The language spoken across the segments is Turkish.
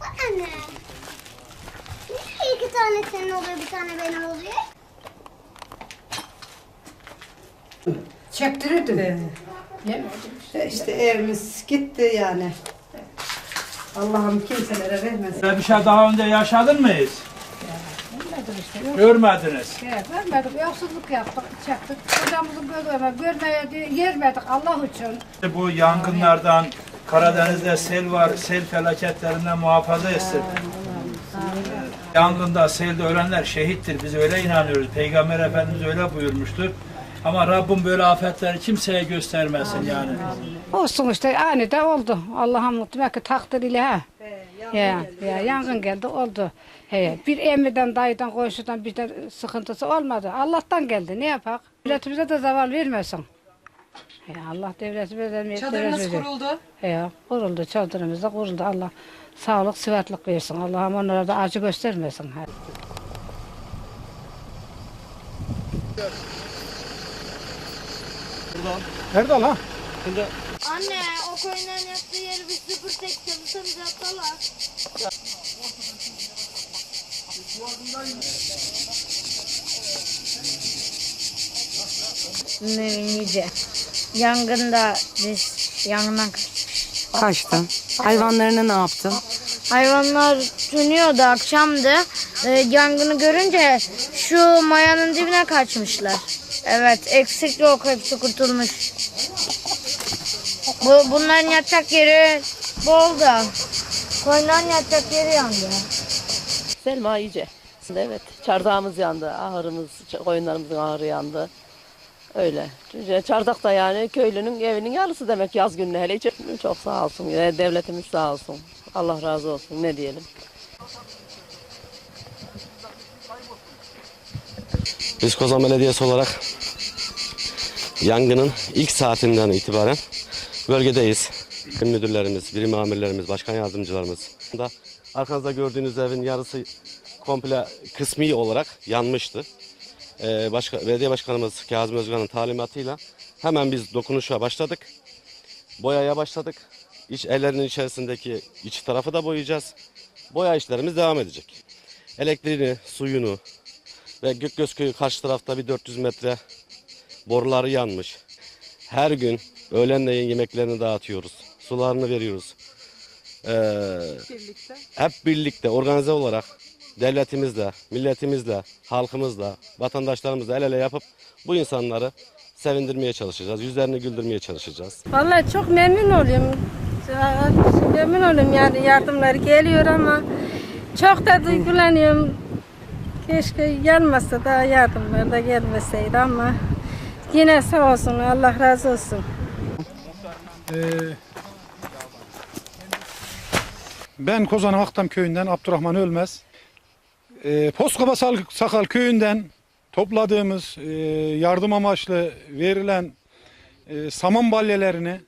Bak anne. Niye iki tane senin oluyor bir tane benim oluyor? Çektirirdi. İşte evimiz gitti yani. Allah'ım kimselere vermesin. Bir şey daha önce yaşadın mı işte. Yok. Görmediniz. Evet, görmedik. Yoksulluk yaptık, çektik. Kocamızı görmeye, görmeye de yer verdik Allah için. Bu yangınlardan Karadeniz'de sel var, sel felaketlerinden muhafaza etsin. Yangında, selde ölenler şehittir. Biz öyle inanıyoruz. Peygamber Efendimiz öyle buyurmuştur. Ama Rabbim böyle afetleri kimseye göstermesin yani. Olsun işte aniden oldu. Allah'ın mutlu belki takdir ile ha. Ya, ya, yangın geldi oldu. He, bir emmiden, dayıdan, komşudan bir de sıkıntısı olmadı. Allah'tan geldi. Ne yapak? Devletimize de zaval vermesin. He, Allah devletimize de Çadırınız devlet- kuruldu. He, kuruldu. Çadırımız da kuruldu. Allah sağlık, sıhhatlik versin. Allah'ım onlara da acı göstermesin. He. Nerede lan? Anne o koyunların yaptığı yeri bir sıfır tek çalışınca atalar. Nice. Yangında biz yangından. Kaçtın. Hayvanlarını ne yaptın? Hayvanlar sönüyordu akşamdı. Ee, yangını görünce şu mayanın dibine kaçmışlar. Evet eksik yok hepsi kurtulmuş. Bu, bunların yatacak yeri bol da. Koyunların yatacak yeri yandı. Selma iyice. Evet, çardağımız yandı, ahırımız, koyunlarımızın ahırı yandı. Öyle. Çardak da yani köylünün evinin yarısı demek yaz gününe hele hiç çok sağ olsun. Devletimiz sağ olsun. Allah razı olsun ne diyelim. Biz Kozan Belediyesi olarak yangının ilk saatinden itibaren bölgedeyiz. Birim müdürlerimiz, birim amirlerimiz, başkan yardımcılarımız. Da arkanızda gördüğünüz evin yarısı komple kısmi olarak yanmıştı. Ee, başka, belediye başkanımız Kazım Özkan'ın talimatıyla hemen biz dokunuşa başladık. Boyaya başladık. İç evlerinin içerisindeki iç tarafı da boyayacağız. Boya işlerimiz devam edecek. Elektriğini, suyunu, ve Gökgöz köyü karşı tarafta bir 400 metre boruları yanmış. Her gün öğlenleyin yemeklerini dağıtıyoruz. Sularını veriyoruz. Ee, hep birlikte organize olarak devletimizle, milletimizle, halkımızla, vatandaşlarımızla el ele yapıp bu insanları sevindirmeye çalışacağız. Yüzlerini güldürmeye çalışacağız. Vallahi çok memnun oluyorum. Memnun oluyorum yani yardımlar geliyor ama çok da duygulanıyorum. Keşke gelmese da yardımlar da gelmeseydi ama yine sağ olsun Allah razı olsun. Ee, ben Kozan Aktam köyünden Abdurrahman Ölmez. Ee, Poskaba Sal- Sakal köyünden topladığımız e, yardım amaçlı verilen e, saman balyelerini,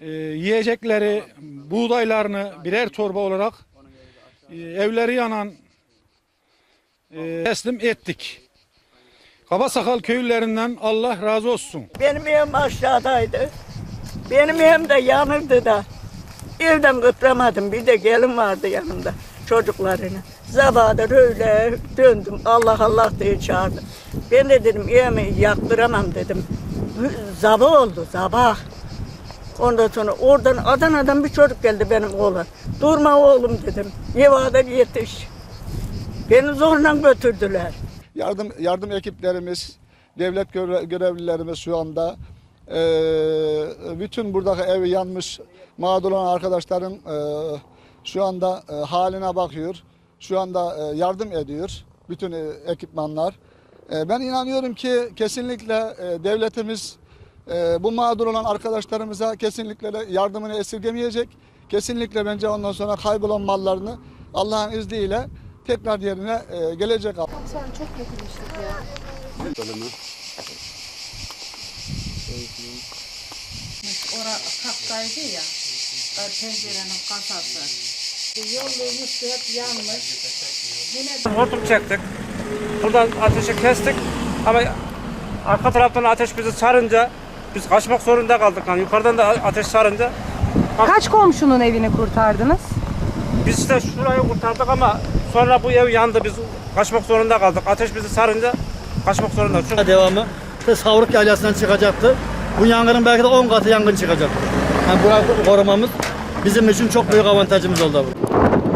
e, yiyecekleri, buğdaylarını birer torba olarak e, evleri yanan e, teslim ettik. Kabasakal köylülerinden Allah razı olsun. Benim evim aşağıdaydı. Benim evim de yanırdı da. Evden kıpıramadım. Bir de gelin vardı yanımda çocuklarını. Zabadır öyle döndüm. Allah Allah diye çağırdım. Ben de dedim evimi yaktıramam dedim. Zabah oldu zabah. Ondan sonra oradan Adana'dan bir çocuk geldi benim oğlan. Durma oğlum dedim. Yevada yetiş. Beni zorla götürdüler. Yardım yardım ekiplerimiz, devlet göre- görevlilerimiz şu anda eee, bütün buradaki evi yanmış mağdur olan arkadaşların eee, şu anda eee, haline bakıyor. Şu anda eee, yardım ediyor bütün eee, ekipmanlar. Eee, ben inanıyorum ki kesinlikle eee, devletimiz eee, bu mağdur olan arkadaşlarımıza kesinlikle yardımını esirgemeyecek. Kesinlikle bence ondan sonra kaybolan mallarını Allah'ın izniyle tekrar yerine eee, gelecek. Ora kaktaydı ya. Pencerenin kasası. Yolluğumuz hep yanmış. Hortum çektik. Buradan ateşi kestik ama arka taraftan ateş bizi sarınca Biz kaçmak zorunda kaldık. Yani yukarıdan da ateş sarınca Kaç komşunun evini kurtardınız? biz işte şurayı kurtardık ama sonra bu ev yandı. Biz kaçmak zorunda kaldık. Ateş bizi sarınca kaçmak zorunda. Çünkü devamı ve Savruk yaylasından çıkacaktı. Bu yangının belki de 10 katı yangın çıkacaktı. Yani burayı korumamız bizim için çok büyük avantajımız oldu. bu.